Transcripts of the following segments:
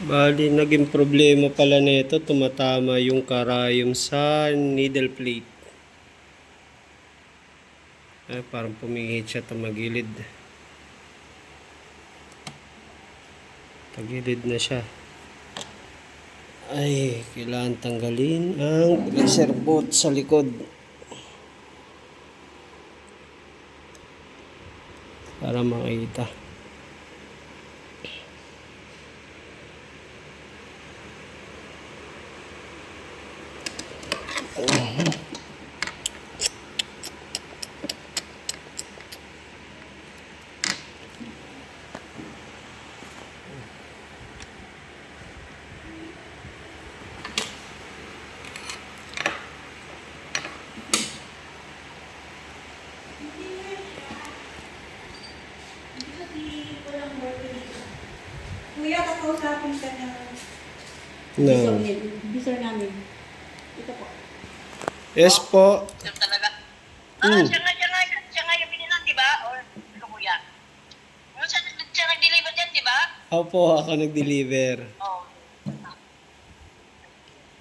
Bali, naging problema pala nito, tumatama yung karayom sa needle plate. Ay, parang pumingit siya tumagilid. Tagilid na siya. Ay, kailangan tanggalin ang pressure bolt sa likod. Para makita. Kuya, kakausapin ka na. No. Bisor namin. Ito po. Yes po. Siya talaga. Ah, Mm. siya nga, siya nga, siya nga yung binilan, di ba? Or, ano kuya? Yung siya, siya nag-deliver dyan, di ba? Opo, ako nag-deliver. Oo.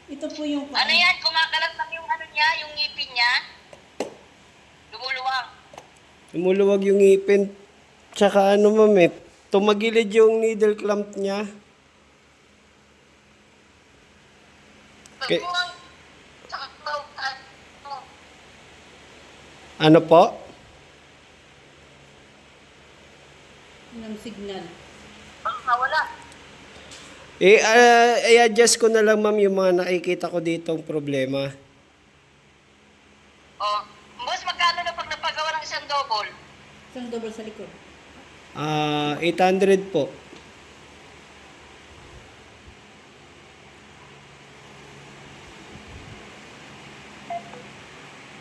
Ito po yung Ano yan? Kumakalat lang yung ano niya, yung ngipin niya. Lumuluwang. Lumuluwag yung ngipin. Tsaka ano ma'am eh, tumagilid yung needle clamp niya. Okay. Ano po? ng signal. Baka nawala. Eh, ah, i-adjust ko na lang ma'am yung mga nakikita ko ditong problema. Oh. Boss, magkano na pag napagawa ng isang double? Isang double sa likod. Ah, 800 po.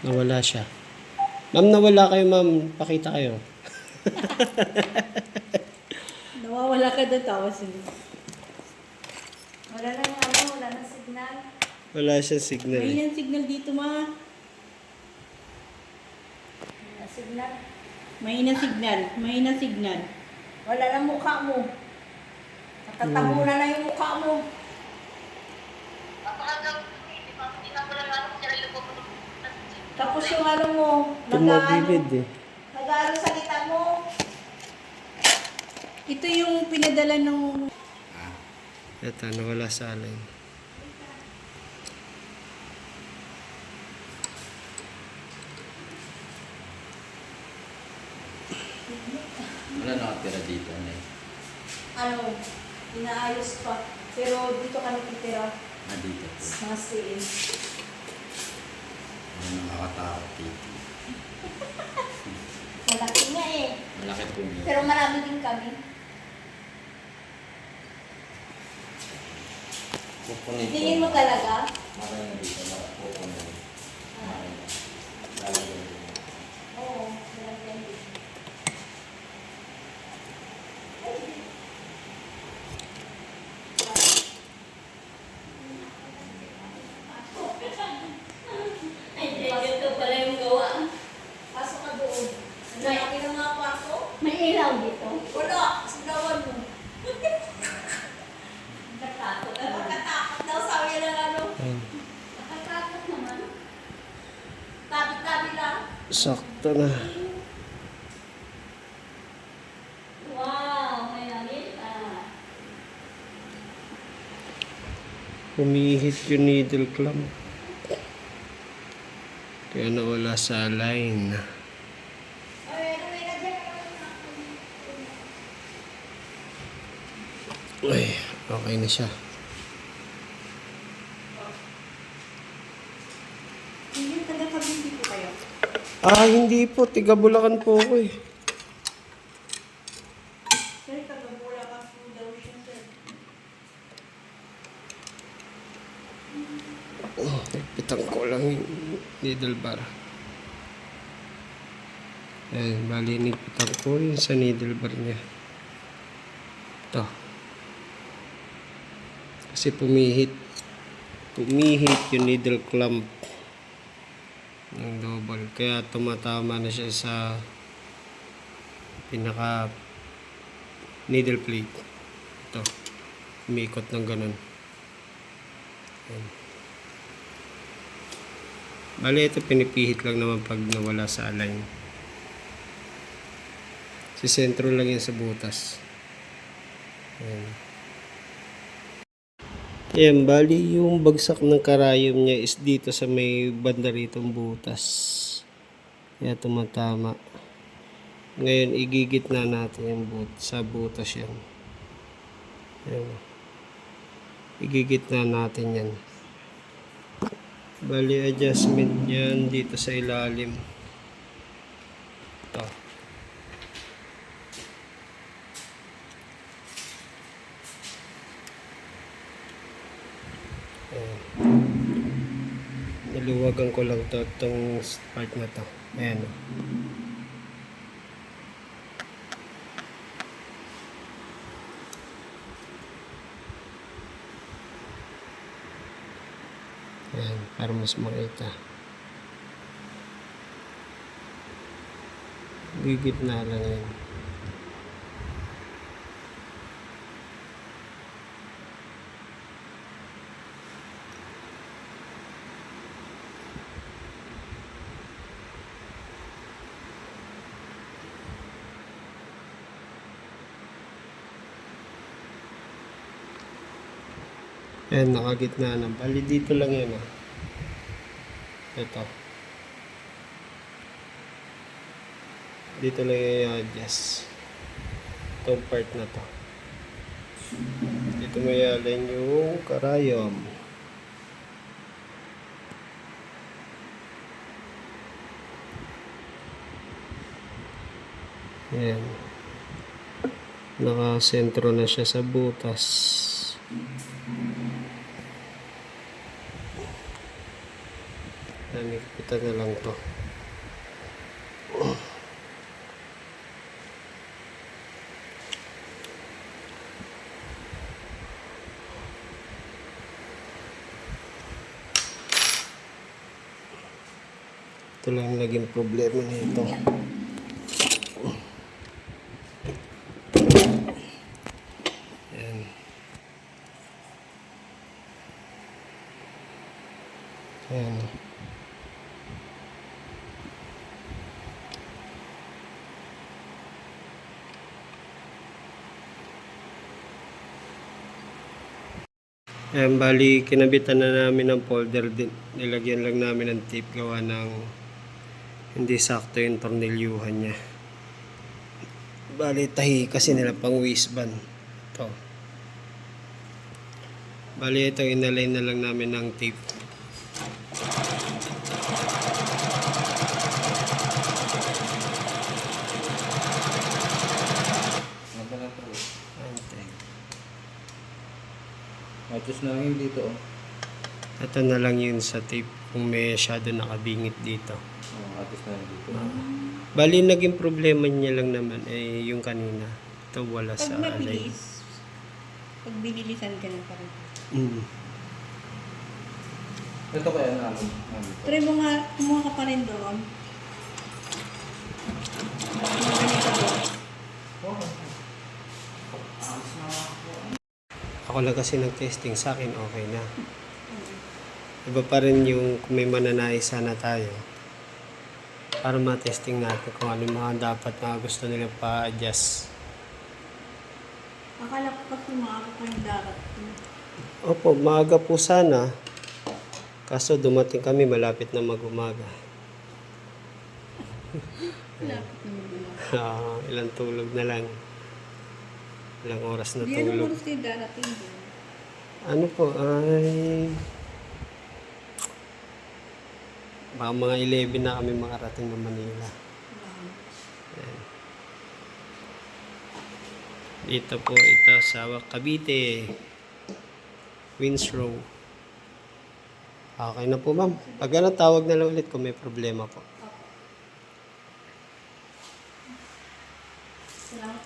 Nawala siya. Ma'am, nawala kayo ma'am. Pakita kayo. Nawawala ka doon tapos hindi. Wala nang ano, wala nang signal. Wala siya signal. May eh. yan signal dito ma. Wala signal. May signal. May signal. Wala mukha mo. Na yung mukha mo. Pa, hindi na sila yung pupunta. Tapos yung ano mo, eh. nag-ano salita mo. Ito yung pinadala nung Ito, nawala sa alay. Wala nakatira dito, eh. Ano, inaayos pa. Pero dito ka nakitira. Ah, dito po. Mga siin. Ano nakakatakot dito. Malaki nga eh. Malaki po yun. Pero marami din kami. Kukunin ko. Tingin mo talaga? Marami dito. Kukunin. Marami na. Lalagyan ko. Oo, malagyan din. Ay, ganito pala yung gawa. Pasok ka doon. Ang laki ng mga kwarto. May ilaw dito. Wala, sigawan mo. Nakatakot. Nakatakot daw, sabi ng ano. Ayun. Nakatakot naman. Tabi-tabi lang. Sakto na. Wow. Humihit yung needle clamp. Kaya nawala sa line. Ay, ano okay na siya. Hindi taga kabindi po kayo. Ah, hindi po. Tiga Bulacan po ako eh. Sir, taga Bulacan po daw siya, sir. Oh, Pitang ko lang yung needle bar. Ayan, bali nigpitan ko yung sa needle bar niya. Ito. Kasi pumihit. Pumihit yung needle clamp ng double. Kaya tumatama na siya sa pinaka needle plate. Ito. umikot ng ganun. Ayan. Bali, ito pinipihit lang naman pag nawala sa align. Si sentro lang yan sa butas. Ayan. Ayan, bali yung bagsak ng karayom niya is dito sa may banda ritong butas. Kaya tumatama. Ngayon, igigit na natin yung but sa butas yan. Ayan. Igigit na natin yan. Bali, adjustment yan dito sa ilalim. Ito. Ayan. Niluwagan ko lang to, itong part na to. Ayan. Ayan, para mas makita. Gigit na lang yan. Ayan, nakagitna na. Bali, dito lang yan ah. Ito. Dito lang yung i-adjust. Itong part na to. Dito mo i-align yung karayom. Ayan. Nakasentro na siya sa butas. Nanikitan na lang to. Ito lang naging problema nito. Ayan, bali, kinabitan na namin ng folder din. Nilagyan lang namin ng tape gawa ng hindi sakto yung tornilyuhan niya. Bali, tahi kasi nila pang waistband. Ito. Bali, ito inalay na lang namin ng tape. Nanda na po. Ayan, tape. Matos na lang yung dito. Ito na lang yun sa tape kung may shadow nakabingit dito. oh matos na dito. Bali, naging problema niya lang naman ay yung kanina. Ito wala Pag sa alay. mabilis, pag binilisan ka na parang. Mm. Ito kaya namin to. Try mo nga, kumuha ka pa rin doon. Mga ganito doon. Oh. Ako lang kasi nag-testing sa akin, okay na. Iba pa rin yung kung may mananais sana tayo. Para ma-testing natin kung ano mga dapat na gusto nila pa-adjust. Akala ko kasi maaga pa yung darating. Opo, maaga po sana. Kaso dumating kami malapit na mag-umaga. Lapit na mo Ah, ilang tulog na lang. Ilang oras na Di ano tulog. oras yung darating doon? Ano po, ay... Baka mga 11 na kami makarating ng Manila. Ayan. Dito po ito sa Cavite. Winsrow. Okay na po ma'am. Pag ano, tawag na lang ulit kung may problema po. Salamat kuya.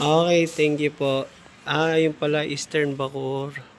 Okay, thank you po. Ah, yung pala Eastern Bacoor.